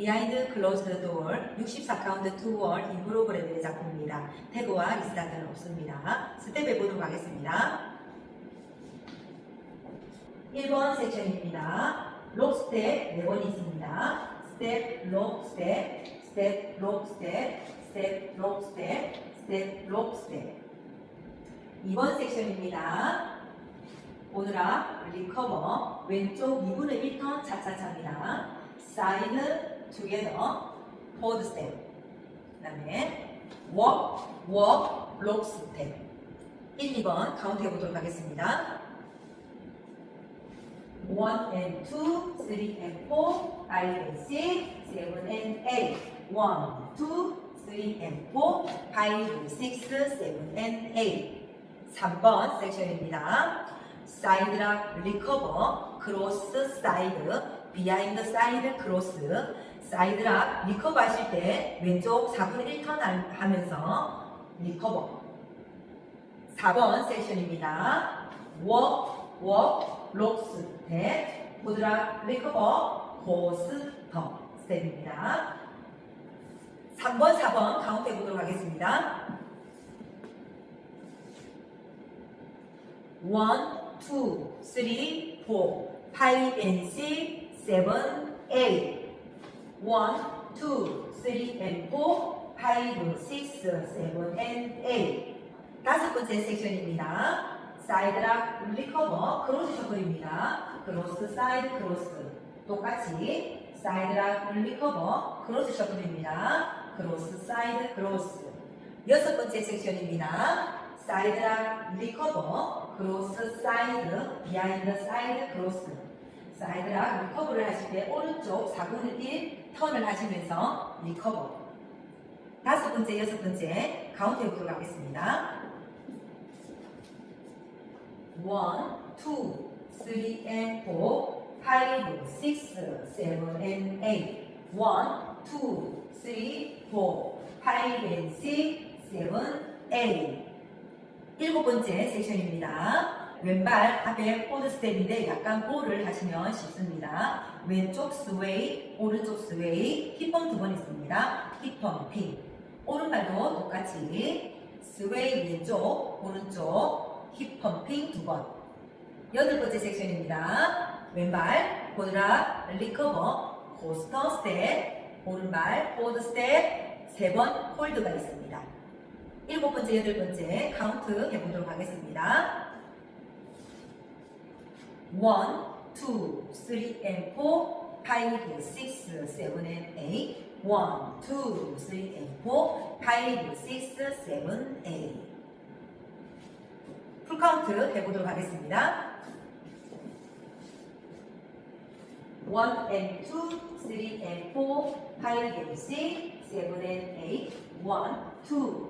비하인드 클로즈드 도어 64카운트 투월 인 프로그램의 작품입니다. 태그와 리스타트는 없습니다. 스텝 해보도록 하겠습니다. 1번 섹션입니다. 록 스텝 4번이 있습니다. 스텝, 록 스텝, 스텝, 록 스텝, 스텝, 록 스텝, 스텝, 록 스텝 2번 섹션입니다. 오늘아 리커버 왼쪽 2분의 1턴 차차차입니다. 사이드 투게더 포드 스텝 그 다음에 walk, walk, lock 스텝 1, 2번 카운트 해보도록 하겠습니다. 1 and 2, 3 and 4, 5 and 6, 7 and 8 1, 2, 3 and 4, 5, 6, 7 and 8 3번 섹션입니다. 사이드락 리커버 크로스 사이드 비하인드 사이드 크로스 사이드락 리커버 하실 때 왼쪽 4분의 1턴 하면서 리커버 4번 섹션입니다. 워크 워크 록 스텝 보드락 리커버 고스터 스텝입니다. 3번 4번 카운트 해보도록 하겠습니다. 1, 2, 3, 4, 5 and 6, 7, 8 1, 2, 3 and 4, 5, 6, 7 and 8 다섯 번째 섹션입니다. 사이드락 리커버 크로스 셔플입니다. 크로스 사이드 크로스 똑같이 사이드락 리커버 크로스 셔플입니다. 크로스 사이드 크로스 여섯 번째 섹션입니다. 사이드락 리커버 크로스 사이드 비하인드 사이드 크로스 사이드락 리커버를 하실 때 오른쪽 4분의 1 턴을 하시면서 리커버 다섯 번째 여섯 번째 카운트 해보도록 하겠습니다. 1, 2, 3 and 4, 5, 6, 7 and 8 1, 2, 3, 4, 5 and 6, 7, 8 일곱 번째 섹션입니다. 왼발 앞에 포드 스텝인데 약간 볼을 하시면 쉽습니다. 왼쪽 스웨이, 오른쪽 스웨이, 힙펌 두 번 있습니다. 힙펌 핑. 오른발도 똑같이 스웨이 왼쪽, 오른쪽, 힙펌 핑 두 번. 여덟 번째 섹션입니다. 왼발, 보드락, 리커버, 코스터 스텝, 오른발, 포드 스텝, 세 번 홀드가 있습니다. 일곱 번째, 여덟 번째 카운트 해보도록 하겠습니다. 1, 2, 3 and 4, 5, 6, 7 and 8 1, 2, 3 and 4, 5, 6, 7, 8 풀카운트 해보도록 하겠습니다. 1 and 2, 3 and 4, 5 and 6, 7 and 8 1, 2,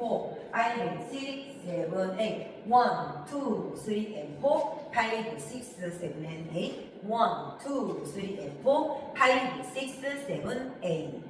four, five, six, seven, eight. One, two, three, and four. Five, six, seven, and eight. One, two, three, and four. Five, six, seven, eight.